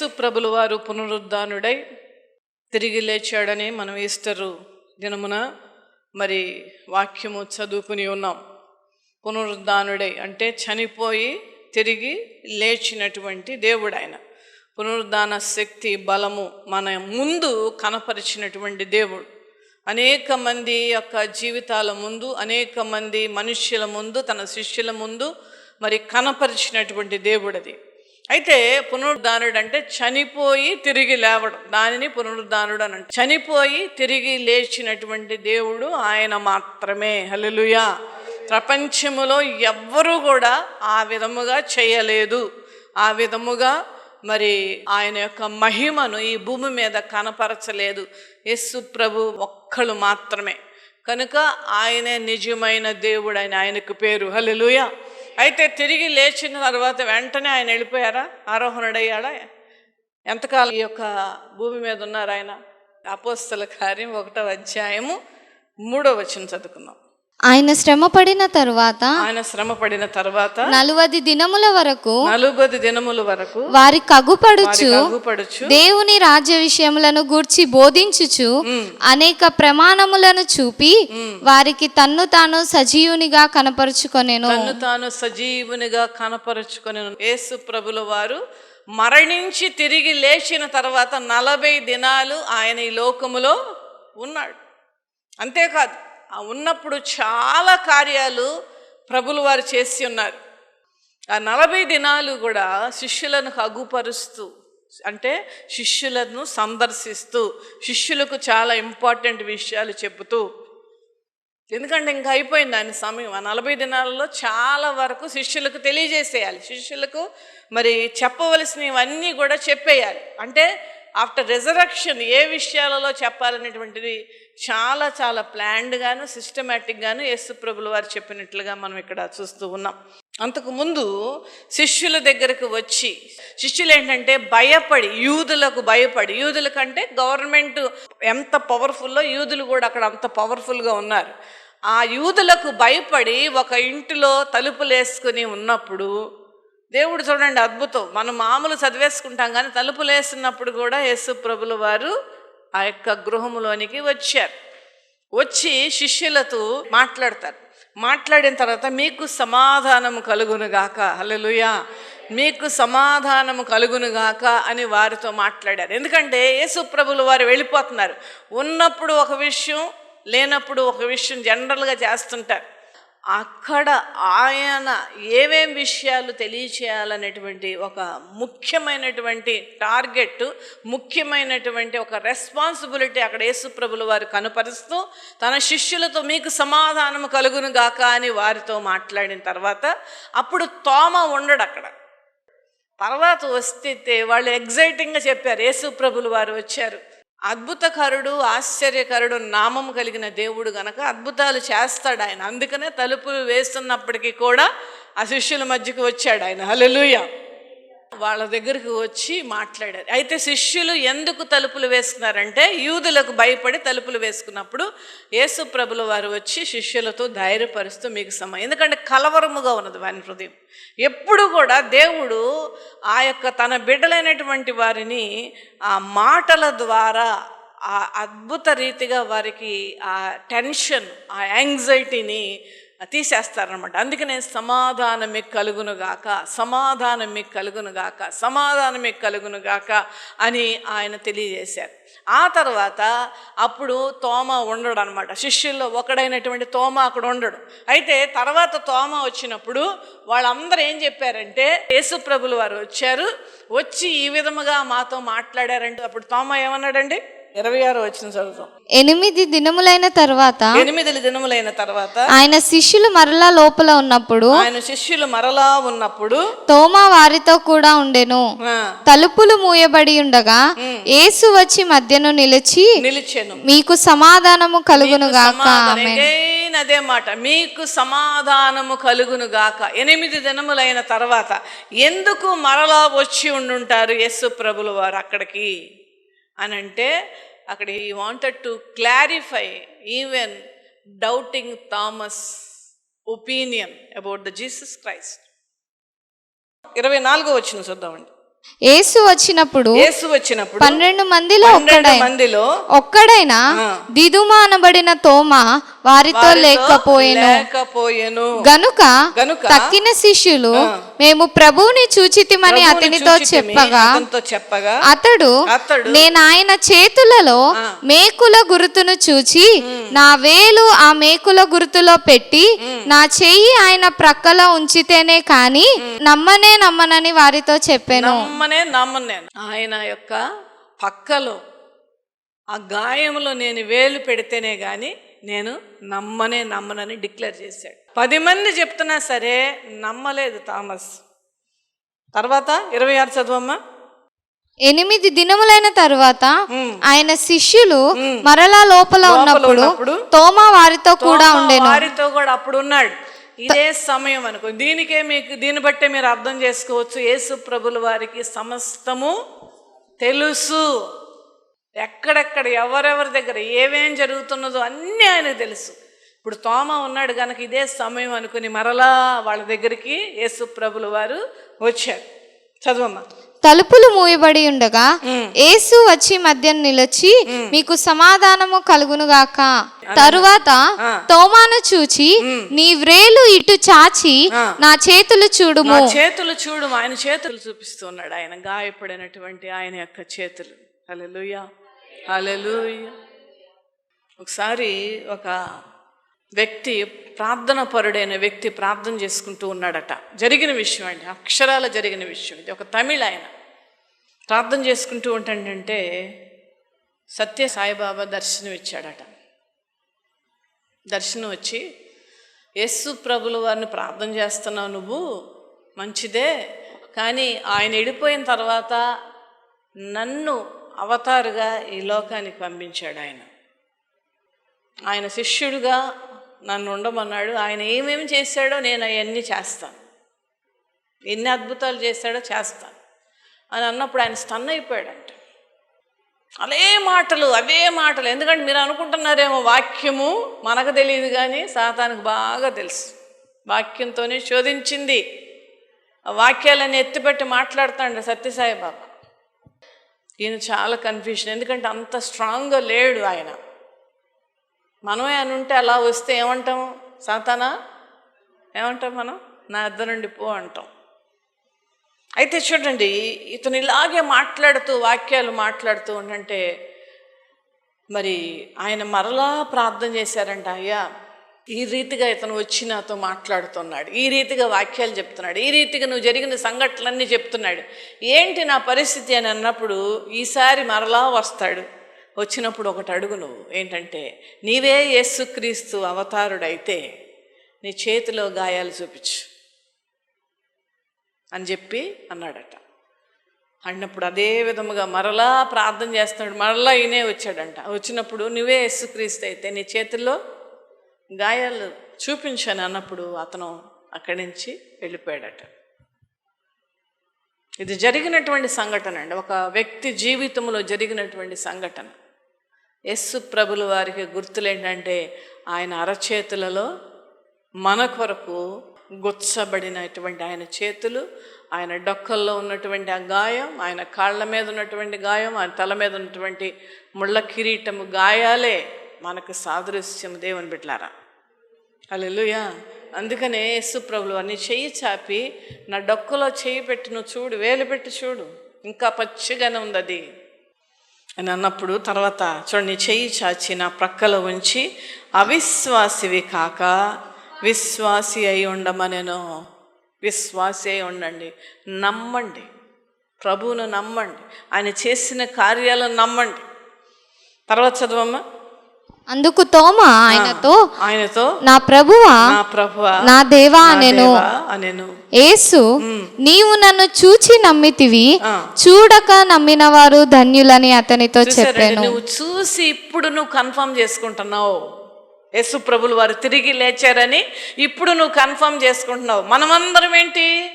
యేసు ప్రభుల వారు పునరుద్ధానుడై తిరిగి లేచాడని మనం ఈస్టరు దినమున మరి వాక్యము చదువుకుని ఉన్నాం. పునరుద్ధానుడై అంటే చనిపోయి తిరిగి లేచినటువంటి దేవుడు ఆయన పునరుద్ధాన శక్తి బలము మన ముందు కనపరిచినటువంటి దేవుడు. అనేక మంది యొక్క జీవితాల ముందు అనేక మంది మనుష్యుల ముందు తన శిష్యుల ముందు మరి కనపరిచినటువంటి దేవుడు అది అయితే పునరుద్ధానుడు అంటే చనిపోయి తిరిగి లేవడం. దానిని పునరుద్ధానుడు అని అంటే చనిపోయి తిరిగి లేచినటువంటి దేవుడు ఆయన మాత్రమే. హలలుయా ప్రపంచములో ఎవ్వరూ కూడా ఆ విధముగా చేయలేదు. ఆ విధముగా మరి ఆయన యొక్క మహిమను ఈ భూమి మీద కనపరచలేదు. యస్సు ప్రభు ఒక్కళ్ళు మాత్రమే. కనుక ఆయనే నిజమైన దేవుడు ఆయన ఆయనకు పేరు. హలలుయా అయితే తిరిగి లేచిన తర్వాత వెంటనే ఆయన వెళ్ళిపోయారా? ఆరోహణుడయ్యాడా? ఎంతకాలం ఈ యొక్క భూమి మీద ఉన్నారు ఆయన? అపోస్తల కార్యం ఒకటో అధ్యాయము మూడో వచ్చిన చదువుకుందాం. ఆయన శ్రమ పడిన తరువాత ఆయన శ్రమ పడిన తర్వాత నలువది దినముల వరకు నలుబది దినముల వరకు వారి కగుపడుచు దేవుని రాజ్య విషయములను గూర్చి బోధించుచు అనేక ప్రమాణములను చూపి వారికి తన్ను తాను సజీవునిగా కనపరుచుకొనెను. తన్ను తాను సజీవునిగా కనపరుచుకొని యేసు ప్రభుల వారు మరణించి తిరిగి లేచిన తర్వాత నలభై దినాలు ఆయన ఈ లోకములో ఉన్నాడు. అంతేకాదు ఉన్నప్పుడు చాలా కార్యాలు ప్రభులు వారు చేసి ఉన్నారు. ఆ నలభై దినాలు కూడా శిష్యులను హగుపరుస్తూ అంటే శిష్యులను సందర్శిస్తూ శిష్యులకు చాలా ఇంపార్టెంట్ విషయాలు చెబుతూ ఎందుకంటే ఇంకా అయిపోయింది ఆయన సమయం. ఆ నలభై దినాలలో చాలా వరకు శిష్యులకు తెలియజేసేయాలి. శిష్యులకు మరి చెప్పవలసినవన్నీ కూడా చెప్పేయాలి. అంటే ఆఫ్టర్ రిజరక్షన్ ఏ విషయాలలో చెప్పాలనేటువంటిది చాలా చాలా ప్లాన్డ్గాను సిస్టమేటిక్గాను యేసు ప్రభులు వారు చెప్పినట్లుగా మనం ఇక్కడ చూస్తూ ఉన్నాం. అంతకుముందు శిష్యుల దగ్గరకు వచ్చి శిష్యులు ఏంటంటే భయపడి యూదులకు భయపడి యూదుల కంటే గవర్నమెంట్ ఎంత పవర్ఫుల్లో యూదులు కూడా అక్కడ అంత పవర్ఫుల్గా ఉన్నారు. ఆ యూదులకు భయపడి ఒక ఇంటిలో తలుపులు వేసుకుని ఉన్నప్పుడు దేవుడు చూడండి అద్భుతం. మనం మామూలు చదివేసుకుంటాం కానీ తలుపులు వేస్తున్నప్పుడు కూడా యేసు ప్రభులు వారు ఆ యొక్క గృహములోనికి వచ్చారు. వచ్చి శిష్యులతో మాట్లాడతారు. మాట్లాడిన తర్వాత మీకు సమాధానము కలుగునుగాక హలలుయా మీకు సమాధానము కలుగునుగాక అని వారితో మాట్లాడారు. ఎందుకంటే యేసుప్రభులు వారు వెళ్ళిపోతున్నారు. ఉన్నప్పుడు ఒక విషయం లేనప్పుడు ఒక విషయం జనరల్గా చేస్తుంటారు. అక్కడ ఆయన ఏమేం విషయాలు తెలియచేయాలనేటువంటి ఒక ముఖ్యమైనటువంటి టార్గెట్ ముఖ్యమైనటువంటి ఒక రెస్పాన్సిబిలిటీ అక్కడ యేసుప్రభులు వారు కనుపరుస్తూ తన శిష్యులతో మీకు సమాధానము కలుగును గాక అని వారితో మాట్లాడిన తర్వాత అప్పుడు తోమ ఉండడు అక్కడ. తర్వాత వస్తే వాళ్ళు ఎగ్జైటింగ్గా చెప్పారు యేసుప్రభులు వారు వచ్చారు. అద్భుతకరుడు ఆశ్చర్యకరుడు నామము కలిగిన దేవుడు గనక అద్భుతాలు చేస్తాడు ఆయన. అందుకనే తలుపులు వేస్తున్నప్పటికీ కూడా ఆ శిష్యుల మధ్యకి వచ్చాడు ఆయన. హల్లెలూయా. వాళ్ళ దగ్గరికి వచ్చి మాట్లాడారు. అయితే శిష్యులు ఎందుకు తలుపులు వేసుకున్నారంటే యూదులకు భయపడి తలుపులు వేసుకున్నప్పుడు యేసు ప్రభుల వారు వచ్చి శిష్యులతో ధైర్యపరుస్తూ మీకు సమయం. ఎందుకంటే కలవరముగా ఉన్నది వారి హృదయం. ఎప్పుడు కూడా దేవుడు ఆ యొక్క తన బిడ్డలైనటువంటి వారిని ఆ మాటల ద్వారా ఆ అద్భుత రీతిగా వారికి ఆ టెన్షన్ ఆ యాంగ్జైటీని తీసేస్తారనమాట అందుకనే సమాధానం మీకు కలుగునుగాక సమాధానం మీకు కలుగునుగాక సమాధానం మీకు కలుగునుగాక అని ఆయన తెలియజేశారు. ఆ తర్వాత అప్పుడు తోమ ఉండడు అనమాట శిష్యుల్లో ఒకడైనటువంటి తోమ అక్కడ ఉండడు. అయితే తర్వాత తోమ వచ్చినప్పుడు వాళ్ళందరూ ఏం చెప్పారంటే యేసుప్రభులు వారు వచ్చారు వచ్చి ఈ విధముగా మాతో మాట్లాడారంటే అప్పుడు తోమ ఏమన్నాడండి? ఇరవై ఆరు వచ్చిన చదువుతాం ఎనిమిది దినములైన తర్వాత ఎనిమిది దినములైన తర్వాత ఆయన శిష్యులు మరలా లోపల ఉన్నప్పుడు ఆయన శిష్యులు మరలా ఉన్నప్పుడు తోమా వారితో కూడా ఉండెను. తలుపులు మూయబడి ఉండగా యేసు వచ్చి మధ్యను నిలిచి నిలిచెను. మీకు సమాధానము. ఆమె Again అదే మాట. మీకు సమాధానము కలుగును గాక. ఎనిమిది దినములైన తర్వాత ఎందుకు మరలా వచ్చి ఉండుంటారు యేసు ప్రభుల వారు అక్కడికి? అని అంటే అక్కడ ఈ wanted to clarify even doubting Thomas opinion about the Jesus Christ ఇరవై నాలుగో వచ్చిన చూద్దామండి. యేసు వచ్చినప్పుడు యేసు వచ్చినప్పుడు పన్నెండు మందిలో మందిలో ఒక్కడైనా. దిదుమ అనబడిన తోమ వారితో లేకపోయేను. లేకపోయెను. గనుక గనుక తక్కిన శిష్యులు మేము ప్రభువుని చూచితిమని అతనితో చెప్పగా చెప్పగా అతడు అతడు నేను ఆయన చేతులలో మేకుల గుర్తును చూచి నా వేలు ఆ మేకుల గుర్తులో పెట్టి నా చెయ్యి ఆయన ప్రక్కలో ఉంచితేనే కాని నమ్మనే నమ్మనని వారితో చెప్పాను. నమ్మనే నమ్మను నేను. ఆయన యొక్క పక్కలో ఆ గాయంలో నేను వేలు పెడితేనే గాని నేను నమ్మనే నమ్మనని డిక్లేర్ చేశాడు. పది మంది చెప్తున్నా సరే నమ్మలేదు థామస్. తర్వాత ఇరవై ఆరు చదువమ్మా. ఎనిమిది దినములైన తరువాత. ఆయన శిష్యులు మరలా లోపల ఉన్నప్పుడు తోమా వారితో కూడా ఉండెను. వారితో కూడా అప్పుడు ఉన్నాడు. ఇదే సమయం అనుకో. దీనికే మీకు దీన్ని బట్టే మీరు అర్థం చేసుకోవచ్చు. యేసు ప్రభుల వారికి సమస్తము తెలుసు. ఎక్కడెక్కడ ఎవరెవరి దగ్గర ఏమేం జరుగుతున్నదో అన్నీ ఆయనకు తెలుసు. ఇప్పుడు తోమ ఉన్నాడు కనుక ఇదే సమయం అనుకుని మరలా వాళ్ళ దగ్గరికి యేసు ప్రభుల వారు వచ్చారు. చదువమ్మా. తలుపులు మూయబడి ఉండగా యేసు వచ్చి మధ్య నిలిచి మీకు సమాధానము కలుగునుగాక తరువాత తోమాను చూచి నీ వ్రేలు ఇటు చాచి నా చేతులు చూడుము. నా చేతులు చూడు ఆయన చేతులు చూపిస్తున్నాడు ఆయన గాయపడినటువంటి ఆయన యొక్క చేతులు. హల్లెలూయ. హల్లెలూయ. ఒకసారి ఒక వ్యక్తి ప్రార్థన పరుడైన వ్యక్తి ప్రార్థన చేసుకుంటూ ఉన్నాడట. జరిగిన విషయం అండి అక్షరాల జరిగిన విషయం. ఇది ఒక తమిళ ఆయన. ప్రార్థన చేసుకుంటూ ఉంటాడంటే సత్య సాయిబాబా దర్శనం ఇచ్చాడట. దర్శనం వచ్చి యేసు ప్రభుల వారిని ప్రార్థన చేస్తున్నావు నువ్వు మంచిదే. కానీ ఆయన వెళ్ళిపోయిన తర్వాత నన్ను అవతారుగా ఈ లోకానికి పంపించాడు ఆయన. ఆయన శిష్యుడిగా నన్ను ఉండమన్నాడు ఆయన ఏమేమి చేశాడో నేను అవన్నీ చేస్తాను. ఎన్ని అద్భుతాలు చేశాడో చేస్తాను. అని అన్నప్పుడు ఆయన స్టన్ అయిపోయాడంట. అదే మాటలు అవే మాటలు. ఎందుకంటే మీరు అనుకుంటున్నారేమో వాక్యము మనకు తెలియదు కానీ సాతానికి బాగా తెలుసు. వాక్యంతోనే శోధించింది. ఆ వాక్యాలన్నీ ఎత్తిపెట్టి మాట్లాడుతాడు సత్యసాయి బాబా. ఈయన చాలా కన్ఫ్యూషన్ ఎందుకంటే అంత స్ట్రాంగ్గా లేడు ఆయన. మనమే అని ఉంటే అలా వస్తే ఏమంటాం? సాతానా? ఏమంటాం మనం? నా అద్దె నుండి పో అంటాం. అయితే చూడండి ఇతను ఇలాగే మాట్లాడుతూ వాక్యాలు మాట్లాడుతూ ఉండంటే మరి ఆయన మరలా ప్రార్థన చేశారంట అయ్యా ఈ రీతిగా ఇతను వచ్చి నాతో మాట్లాడుతున్నాడు ఈ రీతిగా వాక్యాలు చెప్తున్నాడు ఈ రీతిగా నువ్వు జరిగిన సంఘటనలన్నీ చెప్తున్నాడు. ఏంటి నా పరిస్థితి? అని అన్నప్పుడు ఈసారి మరలా వస్తాడు. వచ్చినప్పుడు ఒకటి అడుగు నువ్వు ఏంటంటే నీవే యేసుక్రీస్తు అవతారుడైతే నీ చేతిలో గాయాలు చూపించు అని చెప్పి అన్నాడట. అన్నప్పుడు అదే విధముగా మరలా ప్రార్థన చేస్తున్నాడు మరలా ఈయనే వచ్చాడంట. వచ్చినప్పుడు నువ్వే యేసుక్రీస్తు అయితే నీ చేతిలో గాయాలు చూపించాను అన్నప్పుడు అతను అక్కడి నుంచి వెళ్ళిపోయాడట. ఇది జరిగినటువంటి సంఘటన అండి. ఒక వ్యక్తి జీవితంలో జరిగినటువంటి సంఘటన. యస్సు ప్రభుల వారికి గుర్తులు ఏంటంటే ఆయన అరచేతులలో మన కొరకు గుచ్చబడినటువంటి ఆయన చేతులు ఆయన డొక్కల్లో ఉన్నటువంటి ఆ గాయం ఆయన కాళ్ళ మీద ఉన్నటువంటి గాయం ఆయన తల మీద ఉన్నటువంటి ముళ్ళ కిరీటము గాయాలే మనకు సాదృశ్యం దేవుని బిడ్లారా అల్లెలుయా అందుకనే యేసుప్రభులు అన్ని చెయ్యి చాపి నా డొక్కలో చెయ్యి పెట్టి నువ్వు చూడు వేలు పెట్టి చూడు. ఇంకా పచ్చిగానే ఉంది అది అని అన్నప్పుడు తర్వాత చూడండి చెయ్యి చాచి నా ప్రక్కలో ఉంచి అవిశ్వాసివి కాక విశ్వాసి అయి ఉండమనేను. విశ్వాసి అయి ఉండండి. నమ్మండి. ప్రభువును నమ్మండి. ఆయన చేసిన కార్యాలను నమ్మండి. తర్వాత చదవమ్మా. అందుకు తోమ ఆయనతో? ఆయనతో? నా ప్రభువా? నా ప్రభువా? నా దేవా నా అనెను. యేసు నీవు నన్ను చూచి నమ్మితివి. చూడక నమ్మిన వారు ధన్యులని అతనితో చెప్పాను. నువ్వు చూసి ఇప్పుడు నువ్వు కన్ఫర్మ్ చేసుకుంటున్నావు. యేసు ప్రభులు వారు తిరిగి లేచారని ఇప్పుడు నువ్వు కన్ఫర్మ్ చేసుకుంటున్నావు. మనమందరం ఏంటి?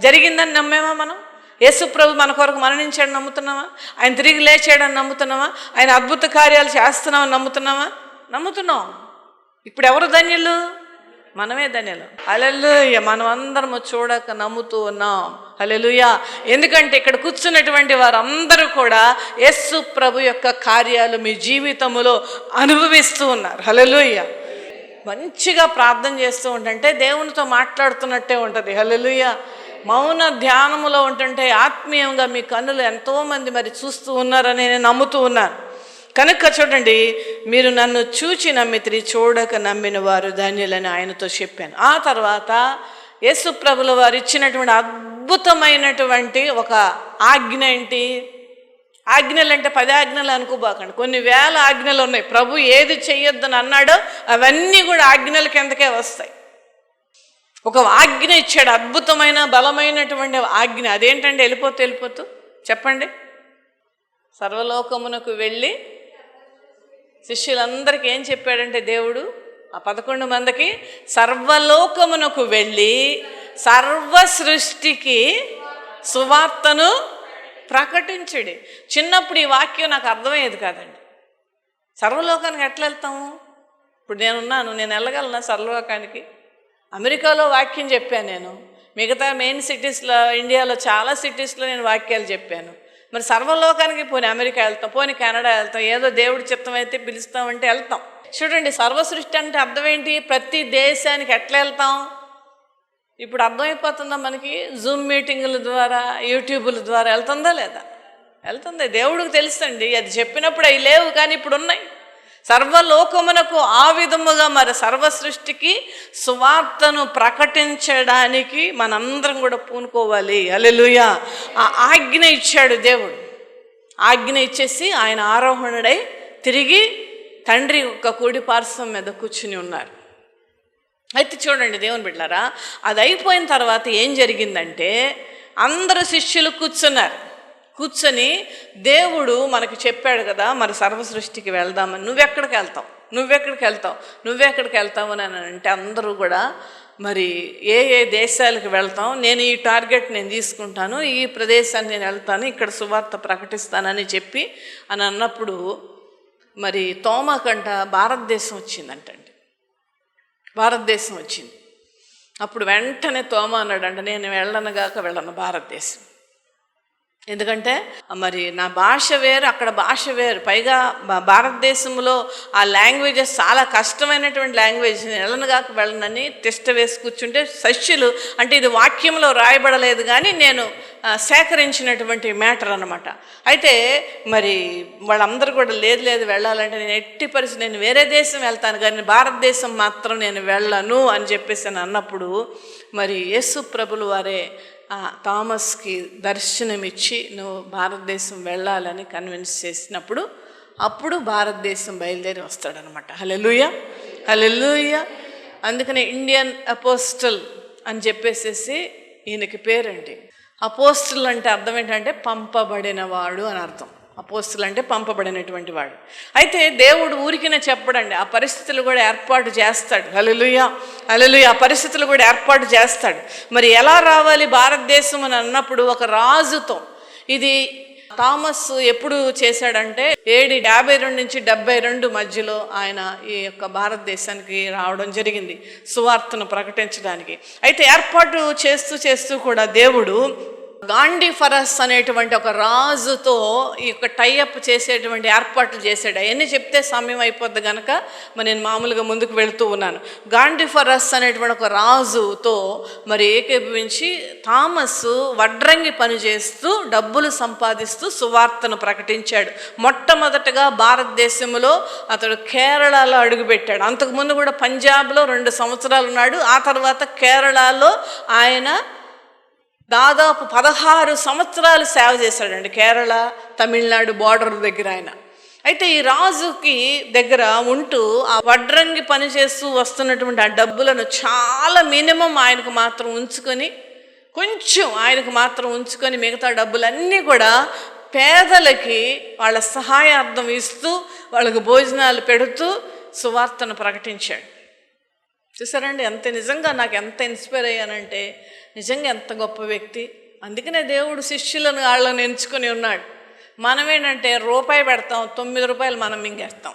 జరిగిందని నమ్మేమా మనం? యేసు ప్రభు మన కొరకు మరణించాడు నమ్ముతున్నావా? ఆయన తిరిగి లేచాడని నమ్ముతున్నావా? ఆయన అద్భుత కార్యాలు చేస్తున్నామని నమ్ముతున్నావా? నమ్ముతున్నాం. ఇప్పుడు ఎవరు ధన్యులు? మనమే ధన్యులు. అలెలుయ మనం అందరం చూడక నమ్ముతూ ఉన్నాం. హల్లెలూయా. ఎందుకంటే ఇక్కడ కూర్చున్నటువంటి వారందరూ కూడా యస్సు ప్రభు యొక్క కార్యాలు మీ జీవితంలో అనుభవిస్తూ ఉన్నారు. హల్లెలూయా. మంచిగా ప్రార్థన చేస్తూ ఉంటే దేవునితో మాట్లాడుతున్నట్టే ఉంటుంది. హల్లెలూయా. మౌన ధ్యానములో ఉంటుంటే ఆత్మీయంగా మీ కన్నులు ఎంతోమంది మరి చూస్తూ ఉన్నారని నేను నమ్ముతూ ఉన్నాను. కనుక చూడండి మీరు నన్ను చూచి నమ్మితిరి చూడక నమ్మిన వారు ధన్యులని ఆయనతో చెప్పాను. ఆ తర్వాత యేసు ప్రభుల వారు ఇచ్చినటువంటి అద్భుతమైనటువంటి ఒక ఆజ్ఞ ఏంటి? ఆజ్ఞలు అంటే పది ఆజ్ఞలు అనుకోబాకండి. కొన్ని వేల ఆజ్ఞలు ఉన్నాయి. ప్రభు ఏది చేయొద్దని అన్నాడో అవన్నీ కూడా ఆజ్ఞల కిందకే వస్తాయి. ఒక ఆజ్ఞ ఇచ్చాడు అద్భుతమైన బలమైనటువంటి ఆజ్ఞ. అదేంటండి? వెళ్ళిపోతూ వెళ్ళిపోతూ. చెప్పండి. సర్వలోకమునకు వెళ్ళి శిష్యులందరికీ ఏం చెప్పాడంటే దేవుడు ఆ పదకొండు మందికి సర్వలోకమునకు వెళ్ళి సర్వ సృష్టికి సువార్తను ప్రకటించడి. చిన్నప్పుడు ఈ వాక్యం నాకు అర్థమయ్యేది కాదండి. సర్వలోకానికి ఎట్లా వెళ్తాము? ఇప్పుడు నేనున్నాను నేను వెళ్ళగలనా సర్వలోకానికి? అమెరికాలో వాక్యం చెప్పాను నేను. మిగతా మెయిన్ సిటీస్లో ఇండియాలో చాలా సిటీస్లో నేను వాక్యాలు చెప్పాను. మరి సర్వలోకానికి పోనీ అమెరికా వెళ్తాం పోనీ కెనడా వెళ్తాం ఏదో దేవుడి చిత్తం అయితే పిలుస్తామంటే వెళ్తాం. చూడండి సర్వసృష్టి అంటే అర్థం ఏంటి? ప్రతి దేశానికి ఎట్లా వెళ్తాం? ఇప్పుడు అర్థమైపోతుందా మనకి? జూమ్ మీటింగుల ద్వారా యూట్యూబుల ద్వారా వెళ్తుందా లేదా? వెళ్తుంది? దేవుడికి తెలుసండి. అది చెప్పినప్పుడు అవి లేవు కానీ ఇప్పుడు ఉన్నాయి. సర్వలోకమునకు ఆ విధముగా మరి సర్వ సృష్టికి సువార్తను ప్రకటించడానికి మనందరం కూడా పూనుకోవాలి. అలెలుయా ఆ ఆజ్ఞ ఇచ్చాడు దేవుడు. ఆజ్ఞ ఇచ్చేసి ఆయన ఆరోహణుడై తిరిగి తండ్రి యొక్క కూడి పార్శ్వం మీద కూర్చుని ఉన్నారు. అయితే చూడండి దేవుని బిడ్డారా అది అయిపోయిన తర్వాత ఏం జరిగిందంటే అందరు శిష్యులు కూర్చున్నారు. కూర్చొని దేవుడు మనకు చెప్పాడు కదా మరి సర్వసృష్టికి వెళ్దామని. నువ్వెక్కడికి వెళ్తావు? నువ్వెక్కడికి వెళ్తావు? నువ్వెక్కడికి వెళ్తావు? అని అంటే అందరూ కూడా మరి ఏ ఏ దేశాలకు వెళ్తాం నేను ఈ టార్గెట్ నేను తీసుకుంటాను ఈ ప్రదేశాన్ని నేను వెళ్తాను ఇక్కడ సువార్త ప్రకటిస్తానని చెప్పి అని అన్నప్పుడు మరి తోమకంట భారతదేశం వచ్చిందంటండి భారతదేశం వచ్చింది. అప్పుడు వెంటనే తోమ అన్నాడంట నేను వెళ్ళనగాక వెళ్ళను భారతదేశం. ఎందుకంటే మరి నా భాష వేరు అక్కడ భాష వేరు. పైగా భారతదేశంలో ఆ లాంగ్వేజెస్ చాలా కష్టమైనటువంటి లాంగ్వేజ్. నేను వెళ్ళనుగాక వెళ్ళనని టెస్ట్ వేసి కూర్చుంటే శిష్యులు అంటే ఇది వాక్యంలో రాయబడలేదు కానీ నేను సేకరించినటువంటి మ్యాటర్ అనమాట అయితే మరి వాళ్ళందరూ కూడా లేదు లేదు వెళ్ళాలంటే నేను ఎట్టి పరిస్థితి నేను వేరే దేశం వెళ్తాను కానీ భారతదేశం మాత్రం నేను వెళ్ళను అని చెప్పేసి అన్నప్పుడు మరి యేసు ప్రభులు వారే ఆ థామస్కి దర్శనమిచ్చి నువ్వు భారతదేశం వెళ్ళాలని కన్విన్స్ చేసినప్పుడు అప్పుడు భారతదేశం బయలుదేరి వస్తాడనమాట. హలెలుయ హలెలుయ అందుకనే ఇండియన్ అపోస్టల్ అని చెప్పేసేసి ఈయనకి పేరండి. అపోస్టల్ అంటే అర్థం ఏంటంటే పంపబడినవాడు అని అర్థం. అపోస్తులు అంటే పంపబడినటువంటి వాడు. అయితే దేవుడు ఊరికినే చెప్పడండి ఆ పరిస్థితులు కూడా ఏర్పాటు చేస్తాడు. అలలుయ అలలుయ ఆ పరిస్థితులు కూడా ఏర్పాటు చేస్తాడు. మరి ఎలా రావాలి భారతదేశం అని అన్నప్పుడు ఒక రాజుతో ఇది థామస్ ఎప్పుడు చేశాడంటే ఏడు యాభై రెండు నుంచి డెబ్బై రెండు మధ్యలో ఆయన ఈ యొక్క భారతదేశానికి రావడం జరిగింది సువార్తను ప్రకటించడానికి. అయితే ఏర్పాటు చేస్తూ చేస్తూ కూడా దేవుడు గాంధీఫరస్ అనేటువంటి ఒక రాజుతో ఈ యొక్క టైఅప్ చేసేటువంటి ఏర్పాట్లు చేశాడు. అవన్నీ చెప్తే సమయం అయిపోద్ది కనుక మరి నేను మామూలుగా ముందుకు వెళుతూ ఉన్నాను. గాంధీఫరస్ అనేటువంటి ఒక రాజుతో మరి ఏకీభవించి థామస్ వడ్రంగి పని చేస్తూ డబ్బులు సంపాదిస్తూ సువార్తను ప్రకటించాడు. మొట్టమొదటగా భారతదేశంలో అతడు కేరళలో అడుగుపెట్టాడు. అంతకుముందు కూడా పంజాబ్లో రెండు సంవత్సరాలు ఉన్నాడు. ఆ తర్వాత కేరళలో ఆయన దాదాపు పదహారు సంవత్సరాలు సేవ చేశాడండి కేరళ తమిళనాడు బార్డర్ దగ్గర ఆయన. అయితే ఈ రాజుకి దగ్గర ఉంటూ ఆ వడ్రంగి పని చేస్తూ వస్తున్నటువంటి ఆ డబ్బులను చాలా మినిమం ఆయనకు మాత్రం ఉంచుకొని కొంచెం ఆయనకు మాత్రం ఉంచుకొని మిగతా డబ్బులన్నీ కూడా పేదలకి వాళ్ళ సహాయార్థం ఇస్తూ వాళ్ళకు భోజనాలు పెడుతూ సువార్తను ప్రకటించాడు. చూసారండి ఎంత నిజంగా నాకు ఎంత ఇన్స్పైర్ అయ్యానంటే నిజంగా ఎంత గొప్ప వ్యక్తి. అందుకనే దేవుడు శిష్యులను వాళ్ళని ఎంచుకొని ఉన్నాడు. మనం ఏంటంటే రూపాయి పెడతాం తొమ్మిది రూపాయలు మనం మింగేస్తాం.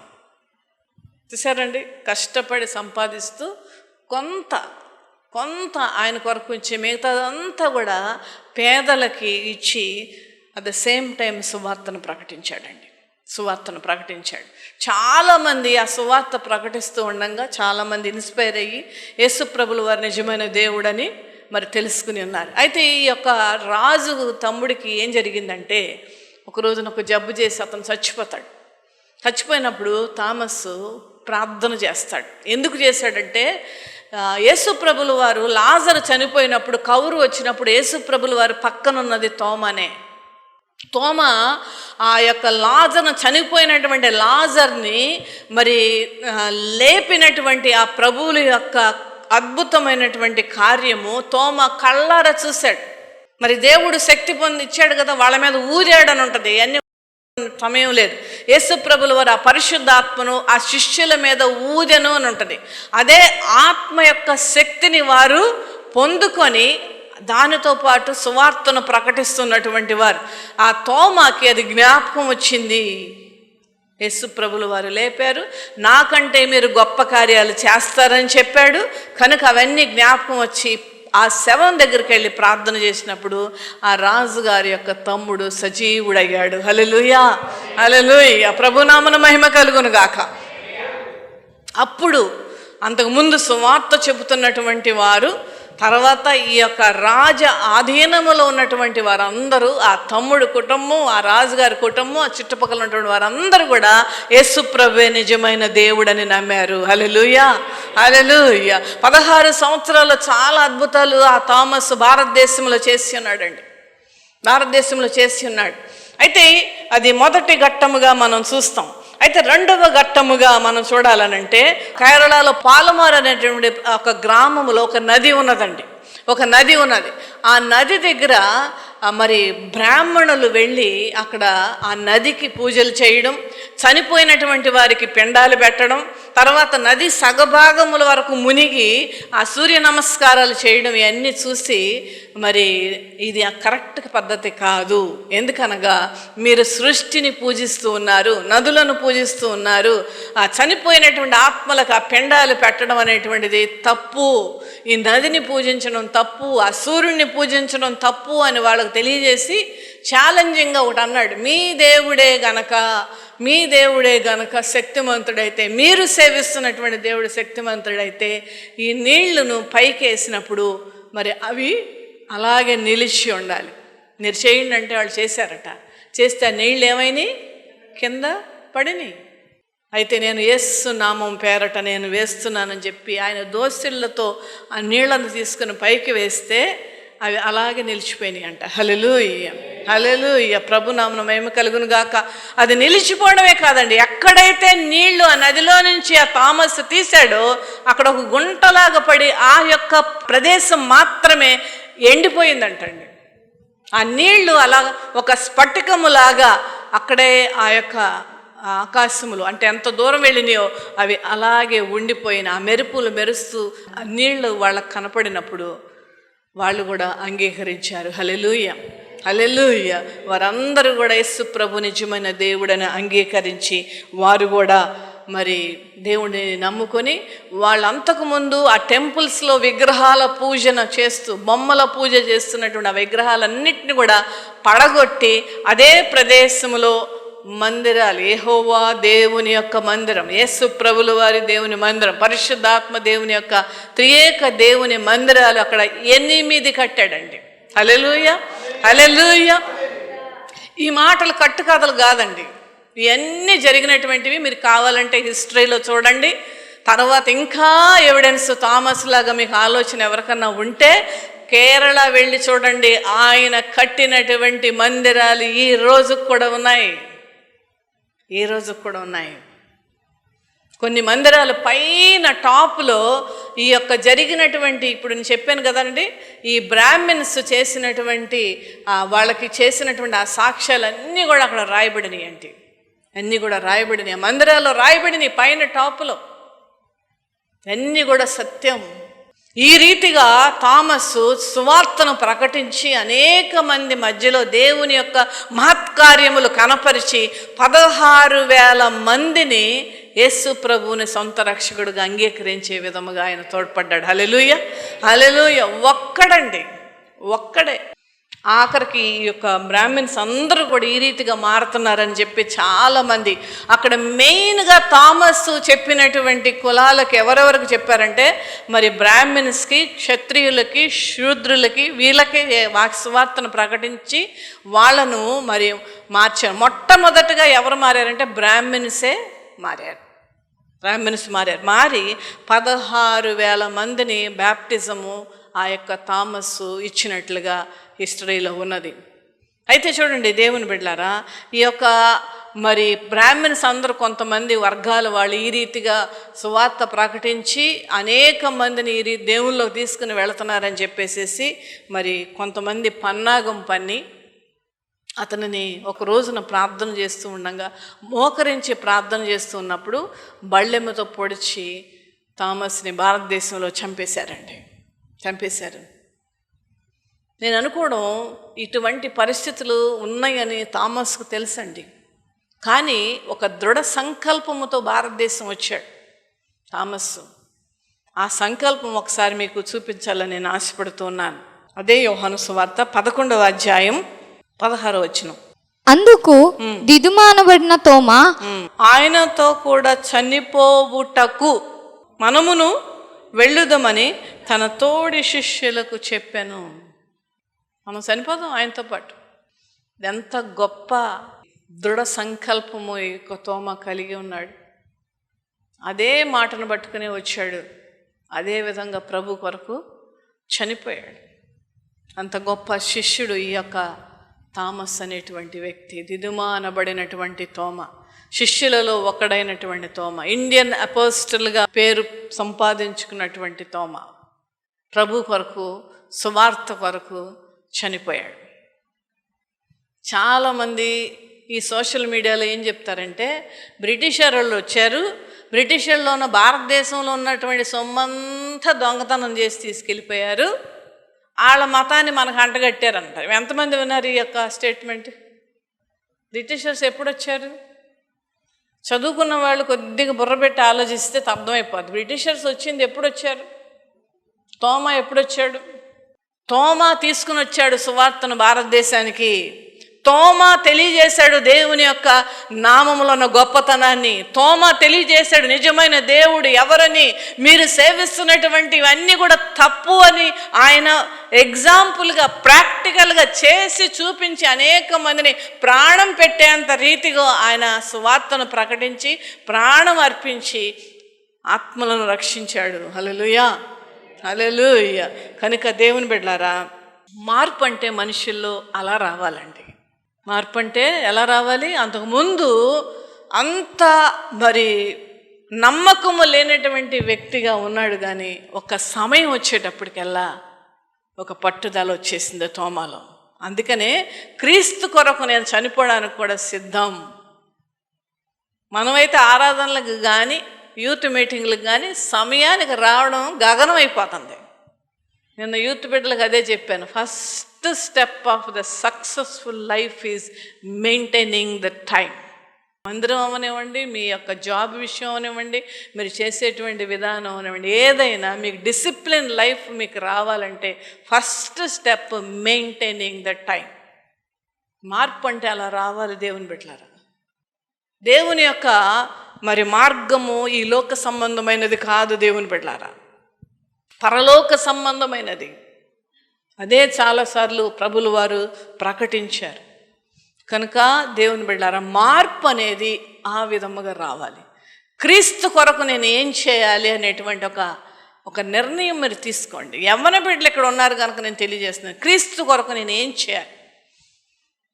చూసారండి కష్టపడి సంపాదిస్తూ కొంత కొంత ఆయన కొరకు ఇచ్చి మిగతాదంతా కూడా పేదలకి ఇచ్చి అట్ ద సేమ్ టైం సువార్తను ప్రకటించాడండి. సువార్తను ప్రకటించాడు. చాలామంది ఆ సువార్త ప్రకటిస్తూ ఉండగా చాలామంది ఇన్స్పైర్ అయ్యి యేసుప్రభులు వారి నిజమైన దేవుడని మరి తెలుసుకుని ఉన్నారు. అయితే ఈ యొక్క రాజు తమ్ముడికి ఏం జరిగిందంటే ఒక రోజున ఒక జబ్బు చేసి అతను చచ్చిపోతాడు. చచ్చిపోయినప్పుడు థామస్ ప్రార్థన చేస్తాడు. ఎందుకు చేశాడంటే ఆ, యేసుప్రభుల వారు లాజరు చనిపోయినప్పుడు కౌరు వచ్చినప్పుడు యేసుప్రభుల వారు పక్కనున్నది తోమనే. తోమ ఆ యొక్క లాజర్ను చనిపోయినటువంటి లాజర్ని మరి లేపినటువంటి ఆ ప్రభువుల యొక్క అద్భుతమైనటువంటి కార్యము. తోమ కళ్ళార చూశాడు. మరి దేవుడు శక్తి పొంది ఇచ్చాడు కదా వాళ్ళ మీద ఊరాడని ఉంటుంది అన్ని సమయం లేదు. యేసుప్రభుల వారు ఆ పరిశుద్ధాత్మను ఆ శిష్యుల మీద ఊదెను అని ఉంటుంది అదే ఆత్మ యొక్క శక్తిని వారు పొందుకొని దానితో పాటు సువార్తను ప్రకటిస్తున్నటువంటి వారు. ఆ తోమాకి అది జ్ఞాపకం వచ్చింది. యేసుప్రభులు వారు లేపారు. నాకంటే మీరు గొప్ప కార్యాలు చేస్తారని చెప్పాడు. కనుక అవన్నీ జ్ఞాపకం వచ్చి ఆ శవం దగ్గరికి వెళ్ళి ప్రార్థన చేసినప్పుడు ఆ రాజుగారి యొక్క తమ్ముడు సజీవుడయ్యాడు. హలలుయా హలలుయ ప్రభునామన మహిమ కలుగును గాక. అప్పుడు అంతకుముందు సువార్త చెబుతున్నటువంటి వారు తర్వాత ఈ యొక్క రాజ ఆధీనములో ఉన్నటువంటి వారందరూ ఆ తమ్ముడు కుటుంబం ఆ రాజుగారి కుటుంబం ఆ చుట్టుపక్కల ఉన్నటువంటి వారందరూ కూడా యేసుప్రభే నిజమైన దేవుడని నమ్మారు. హలలుయా హలలుయ పదహారు సంవత్సరాలు చాలా అద్భుతాలు ఆ థామస్ భారతదేశంలో చేసి ఉన్నాడండి. భారతదేశంలో చేసి ఉన్నాడు. అయితే అది మొదటి ఘట్టముగా మనం చూస్తాం. అయితే రెండవ ఘట్టముగా మనం చూడాలనంటే కేరళలో పాలమార్ అనేటువంటి ఒక గ్రామంలో ఒక నది ఉన్నదండి. ఒక నది ఉన్నది. ఆ నది దగ్గర మరి బ్రాహ్మణులు వెళ్ళి అక్కడ ఆ నదికి పూజలు చేయడం చనిపోయినటువంటి వారికి పెండాలు పెట్టడం తర్వాత నది సగభాగముల వరకు మునిగి ఆ సూర్య నమస్కారాలు చేయడం ఇవన్నీ చూసి మరి ఇది ఆ కరెక్ట్ పద్ధతి కాదు. ఎందుకనగా మీరు సృష్టిని పూజిస్తూ ఉన్నారు నదులను పూజిస్తూ ఉన్నారు ఆ చనిపోయినటువంటి ఆత్మలకు ఆ పెండాలు పెట్టడం అనేటువంటిది తప్పు. ఈ నదిని పూజించడం తప్పు ఆ సూర్యుడిని పూజించడం తప్పు అని వాళ్ళకు తెలియజేసి ఛాలెంజింగ్గా ఒకటి అన్నాడు. మీ దేవుడే గనక మీ దేవుడే గనక శక్తిమంతుడైతే మీరు సేవిస్తున్నటువంటి దేవుడు శక్తిమంతుడైతే ఈ నీళ్ళను పైకి వేసినప్పుడు మరి అవి అలాగే నిలిచి ఉండాలి. మీరు చేయండి అంటే వాళ్ళు చేశారట. చేస్తే ఆ నీళ్ళు ఏమైనాయి కింద పడినాయి. అయితే నేను ఏసు నామం పేరట నేను వేస్తున్నానని చెప్పి ఆయన దోసిళ్ళతో ఆ నీళ్ళను తీసుకుని పైకి వేస్తే అవి అలాగే నిలిచిపోయినాయి అంట. హలలుయ్య హలెలూయ ప్రభునామన మేము కలుగును గాక. అది నిలిచిపోవడమే కాదండి. ఎక్కడైతే నీళ్ళు ఆ నదిలో నుంచి ఆ తామస్ తీశాడో అక్కడ ఒక గుంటలాగా పడి ఆ యొక్క ప్రదేశం మాత్రమే ఎండిపోయిందంటండి. ఆ నీళ్ళు అలా ఒక స్ఫటికములాగా అక్కడే ఆ యొక్క ఆకాశములు. అంటే ఎంత దూరం వెళ్ళినాయో అవి అలాగే ఉండిపోయిన ఆ మెరుపులు మెరుస్తూ ఆ నీళ్ళు వాళ్ళకు కనపడినప్పుడు వాళ్ళు కూడా అంగీకరించారు. హలెలూయ హలెలూయ వారందరూ కూడా యస్సు ప్రభు నిజమైన దేవుడని అంగీకరించి వారు కూడా మరి దేవుడిని నమ్ముకొని వాళ్ళంతకుముందు ఆ టెంపుల్స్లో విగ్రహాల పూజన చేస్తూ బొమ్మల పూజ చేస్తున్నటువంటి ఆ విగ్రహాలన్నింటినీ కూడా పడగొట్టి అదే ప్రదేశంలో మందిరాలు. ఏహోవా దేవుని యొక్క మందిరం. యేసు ప్రభుల వారి దేవుని మందిరం. పరిశుద్ధాత్మ దేవుని యొక్క త్రియేక దేవుని మందిరాలు అక్కడ ఎనిమిది కట్టాడండి. అలెలుయ అలెలుయ ఈ మాటలు కట్టుకథలు కాదండి. ఇవన్నీ జరిగినటువంటివి మీరు కావాలంటే హిస్టరీలో చూడండి. తర్వాత ఇంకా ఎవిడెన్స్ థామస్ లాగా మీకు ఆలోచన ఎవరికన్నా ఉంటే కేరళ వెళ్ళి చూడండి. ఆయన కట్టినటువంటి మందిరాలు ఈ రోజుకు కూడా ఉన్నాయి. ఈ రోజుకు కూడా ఉన్నాయి. కొన్ని మందిరాలు పైన టాప్లో ఈ యొక్క జరిగినటువంటి ఇప్పుడు నేను చెప్పాను కదండి ఈ బ్రాహ్మిన్స్ చేసినటువంటి వాళ్ళకి చేసినటువంటి ఆ సాక్ష్యాలన్నీ కూడా అక్కడ రాయబడినాయి అండి. అన్నీ కూడా రాయబడినాయి. మందిరాల్లో రాయబడినాయి పైన టాపులో. అన్నీ కూడా సత్యం. ఈ రీతిగా థామస్సు సువార్తను ప్రకటించి అనేక మంది మధ్యలో దేవుని యొక్క మహత్కార్యములు కనపరిచి పదహారు వేల మందిని యేసు ప్రభువుని సొంత రక్షకుడుగా అంగీకరించే విధముగా ఆయన తోడ్పడ్డాడు. Hallelujah hallelujah ఒక్కడండి. ఒక్కడే. ఆఖరికి ఈ యొక్క బ్రాహ్మిన్స్ అందరూ కూడా ఈ రీతిగా మారుతున్నారని చెప్పి చాలామంది అక్కడ మెయిన్గా థామస్ చెప్పినటువంటి కులాలకు ఎవరెవరికి చెప్పారంటే మరి బ్రాహ్మిన్స్కి క్షత్రియులకి శూద్రులకి వీళ్ళకి వాక్సువార్తను ప్రకటించి వాళ్ళను మరి మార్చారు. మొట్టమొదటగా ఎవరు మారారంటే బ్రాహ్మిన్సే మారారు. బ్రాహ్మిన్స్ మారారు. మారి పదహారు వేల మందిని బ్యాప్టిజము ఆ యొక్క థామస్ ఇచ్చినట్లుగా హిస్టరీలో ఉన్నది. అయితే చూడండి దేవుని బిడ్డారా ఈ యొక్క మరి బ్రాహ్మిన్స్ అందరూ కొంతమంది వర్గాల వాళ్ళు ఈ రీతిగా సువార్త ప్రకటించి అనేక మందిని ఈ రీ దేవుళ్ళకి తీసుకుని వెళుతున్నారని చెప్పేసేసి మరి కొంతమంది పన్నాగం పన్ని అతనిని ఒక రోజున ప్రార్థన చేస్తూ ఉండగా మోకరించి ప్రార్థన చేస్తూ ఉన్నప్పుడు బళ్ళెమ్మతో పొడిచి థామస్ని భారతదేశంలో చంపేశారండి. చంపేశారు. నేను అనుకోవడం ఇటువంటి పరిస్థితులు ఉన్నాయని థామస్కు తెలుసండి. కానీ ఒక దృఢ సంకల్పముతో భారతదేశం వచ్చాడు థామస్ ఆ సంకల్పం ఒకసారి మీకు చూపించాలని నేను ఆశపడుతున్నాను అదే యోహాను సువార్త పదకొండవ అధ్యాయం పదహారు వచనం. అందుకు దిదుమానబడిన తోమ ఆయనతో కూడా చనిపోవుటకు మనమును వెళ్ళుదామని తన తోడి శిష్యులకు చెప్పాను. మనం చనిపోదాం ఆయనతో పాటు. ఎంత గొప్ప దృఢ సంకల్పము ఈ యొక్క తోమ కలిగి ఉన్నాడు. అదే మాటను పట్టుకునే వచ్చాడు. అదే విధంగా ప్రభు కొరకు చనిపోయాడు. అంత గొప్ప శిష్యుడు ఈ యొక్క థామస్ అనేటువంటి వ్యక్తి దిదుమా అనబడినటువంటి తోమ శిష్యులలో ఒకడైనటువంటి తోమ ఇండియన్ అపోస్టల్గా పేరు సంపాదించుకున్నటువంటి తోమ. ప్రభు కొరకు సువార్త కొరకు చనిపోయాడు. చాలామంది ఈ సోషల్ మీడియాలో ఏం చెప్తారంటే బ్రిటిషర్ వాళ్ళు వచ్చారు. బ్రిటిషర్లో ఉన్న భారతదేశంలో ఉన్నటువంటి సొమ్మంతా దొంగతనం చేసి తీసుకెళ్ళిపోయారు. వాళ్ళ మతాన్ని మనకు అంటగట్టారంటారు. ఎంతమంది విన్నారు ఈ యొక్క స్టేట్మెంట్? బ్రిటిషర్స్ ఎప్పుడు వచ్చారు? చదువుకున్న వాళ్ళు కొద్దిగా బుర్రబెట్టి ఆలోచిస్తే అర్థమైపోద్ది బ్రిటిషర్స్ వచ్చింది ఎప్పుడు వచ్చారు? తోమ ఎప్పుడు వచ్చాడు? తోమా తీసుకుని వచ్చాడు సువార్తను భారతదేశానికి. తోమా తెలియజేశాడు దేవుని యొక్క నామములో ఉన్న గొప్పతనాన్ని. తోమా తెలియజేశాడు నిజమైన దేవుడు ఎవరని. మీరు సేవిస్తున్నటువంటి ఇవన్నీ కూడా తప్పు అని ఆయన ఎగ్జాంపుల్గా ప్రాక్టికల్గా చేసి చూపించి అనేక మందిని ప్రాణం పెట్టేంత రీతిగా ఆయన సువార్తను ప్రకటించి ప్రాణం అర్పించి ఆత్మలను రక్షించాడు. హల్లెలూయా. అలెలు కనుక దేవుని బిడ్డారా మార్పు అంటే మనుషుల్లో అలా రావాలండి. మార్పు అంటే ఎలా రావాలి? అంతకుముందు అంత మరి నమ్మకము లేనటువంటి వ్యక్తిగా ఉన్నాడు కానీ ఒక సమయం వచ్చేటప్పటికెల్లా ఒక పట్టుదల వచ్చేసింది తోమాలో. అందుకనే క్రీస్తు కొరకు నేను చనిపోవడానికి కూడా సిద్ధం. మనమైతే ఆరాధనలకు కానీ యూత్ మీటింగ్లకు కానీ సమయానికి రావడం గగనం అయిపోతుంది నిన్న యూత్ బిడ్డలకు అదే చెప్పాను. First step of the successful life is maintaining the time మందిరం అవనివ్వండి మీ యొక్క జాబ్ విషయం అవనివ్వండి మీరు చేసేటువంటి విధానం అవనివ్వండి ఏదైనా మీకు డిసిప్లిన్ లైఫ్ మీకు రావాలంటే first step maintaining the time మార్పు అంటే అలా రావాలి దేవుని బిడ్డలారా. దేవుని యొక్క మరి మార్గము ఈ లోక సంబంధమైనది కాదు దేవుని బిడ్డలారా పరలోక సంబంధమైనది. అదే చాలాసార్లు ప్రభులు వారు ప్రకటించారు. కనుక దేవుని బిడ్డారా మార్పు అనేది ఆ విధముగా రావాలి. క్రీస్తు కొరకు నేను ఏం చేయాలి అనేటువంటి ఒక ఒక నిర్ణయం మీరు తీసుకోండి. యవ్వన బిడ్డలు ఇక్కడ ఉన్నారు కనుక నేను తెలియజేస్తున్నాను. క్రీస్తు కొరకు నేను ఏం చేయాలి?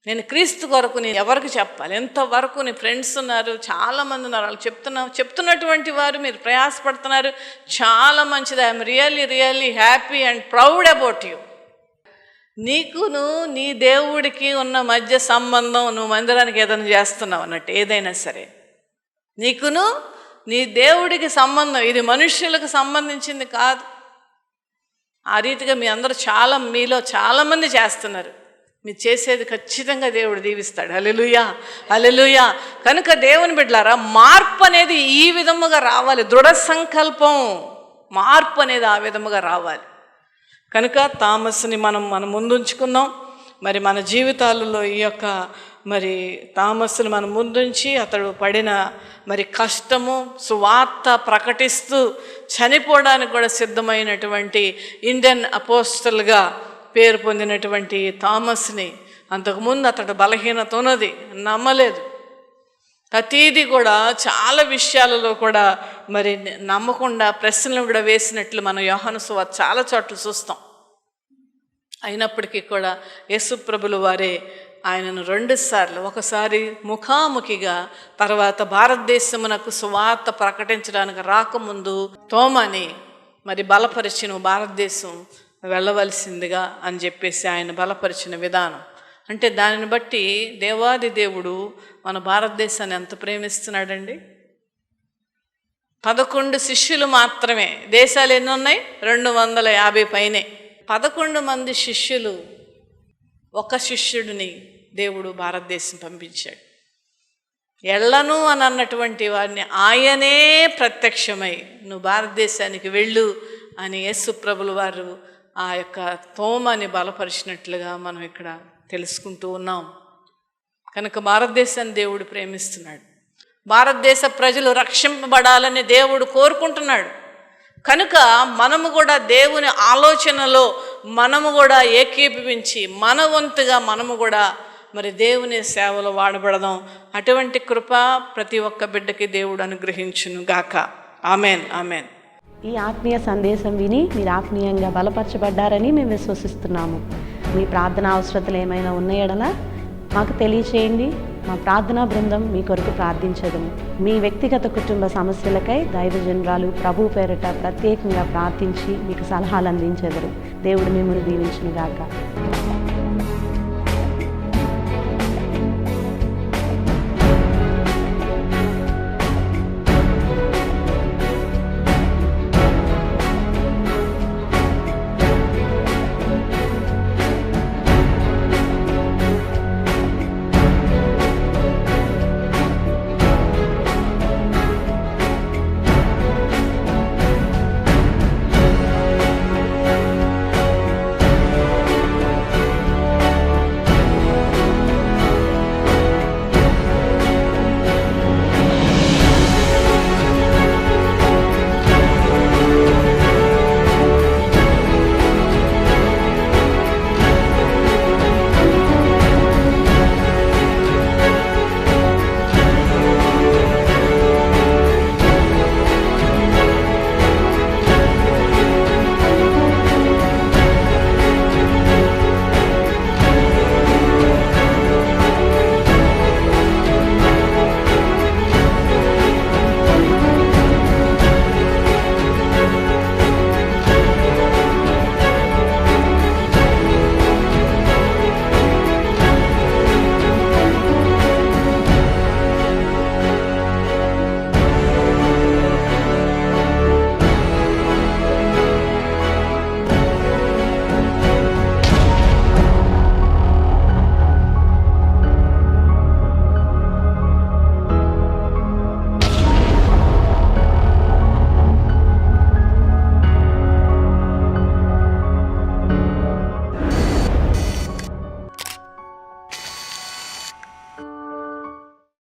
నేను క్రీస్తు కొరకు నేను ఎవరికి చెప్పాలి? ఎంతవరకు నీ ఫ్రెండ్స్ ఉన్నారు? చాలామంది ఉన్నారు. వాళ్ళు చెప్తున్నా చెప్తున్నటువంటి వారు మీరు ప్రయాసపడుతున్నారు. చాలా మంచిది. I'm really really happy and proud about you. నీకును నీ దేవుడికి ఉన్న మధ్య సంబంధం నువ్వు మందిరానికి ఏదైనా చేస్తున్నావు అన్నట్టు ఏదైనా సరే. నీకును నీ దేవుడికి సంబంధం ఇది మనుష్యులకు సంబంధించింది కాదు. ఆ రీతిగా మీ అందరూ చాలా మీలో చాలామంది చేస్తున్నారు. మీరు చేసేది ఖచ్చితంగా దేవుడు దీవిస్తాడు. అలెలుయా అలెలుయా కనుక దేవుని బిడ్డలారా మార్పు అనేది ఈ విధముగా రావాలి. దృఢ సంకల్పం మార్పు అనేది ఆ విధముగా రావాలి. కనుక తామస్ని మనం మనం ముందుంచుకుందాం మరి మన జీవితాలలో ఈ యొక్క మరి తామస్సును మనం ముందుంచి అతడు పడిన మరి కష్టము సువార్త ప్రకటిస్తూ చనిపోవడానికి కూడా సిద్ధమైనటువంటి ఇండియన్ అపోస్టల్గా పేరు పొందినటువంటి థామస్ని అంతకుముందు అతడు బలహీనత ఉన్నది నమ్మలేదు. ప్రతీది కూడా చాలా విషయాలలో కూడా మరి నమ్మకుండా ప్రశ్నలు కూడా వేసినట్లు మనం యోహాను సువార్త చాలా చోట్ల చూస్తాం. అయినప్పటికీ కూడా యేసుప్రభులు వారే ఆయనను రెండుసార్లు ఒకసారి ముఖాముఖిగా తర్వాత భారతదేశమునకు సువార్త ప్రకటించడానికి రాకముందు తోమని మరి బలపరిచిన భారతదేశం వెళ్ళవలసిందిగా అని చెప్పేసి ఆయన బలపరిచిన విధానం. అంటే దానిని బట్టి దేవాది దేవుడు మన భారతదేశాన్ని ఎంత ప్రేమిస్తున్నాడండి? పదకొండు శిష్యులు మాత్రమే. దేశాలు ఎన్ని ఉన్నాయి? రెండు వందల యాభై పైనే. పదకొండు మంది శిష్యులు ఒక శిష్యుడిని దేవుడు భారతదేశం పంపించాడు. ఎళ్ళను అని అన్నటువంటి వారిని ఆయనే ప్రత్యక్షమై నువ్వు భారతదేశానికి వెళ్ళు అని యేసుప్రభులు వారు ఆ యొక్క తోమని బలపరిచినట్లుగా మనం ఇక్కడ తెలుసుకుంటూ ఉన్నాం. కనుక భారతదేశాన్ని దేవుడు ప్రేమిస్తున్నాడు. భారతదేశ ప్రజలు రక్షింపబడాలని దేవుడు కోరుకుంటున్నాడు. కనుక మనము కూడా దేవుని ఆలోచనలో మనము కూడా ఏకీభవించి మన వంతుగా మనము కూడా మరి దేవుని సేవలో వాడబడదాం. అటువంటి కృప ప్రతి ఒక్క బిడ్డకి దేవుడు అనుగ్రహించును గాక ఆమెన్ ఆమెన్. ఈ ఆత్మీయ సందేశం విని మీరు ఆత్మీయంగా బలపరచబడ్డారని మేము విశ్వసిస్తున్నాము. మీ ప్రార్థన అవసరతలు ఏమైనా ఉన్నాయడలా మాకు తెలియచేయండి. మా ప్రార్థనా బృందం మీ కొరకు ప్రార్థించదు మీ వ్యక్తిగత కుటుంబ సమస్యలకై దైవజనరాలు ప్రభు పేరిట ప్రత్యేకంగా ప్రార్థించి మీకు సలహాలు అందించెదరు. దేవుడు మిమ్మల్ని దీవించునుగాక.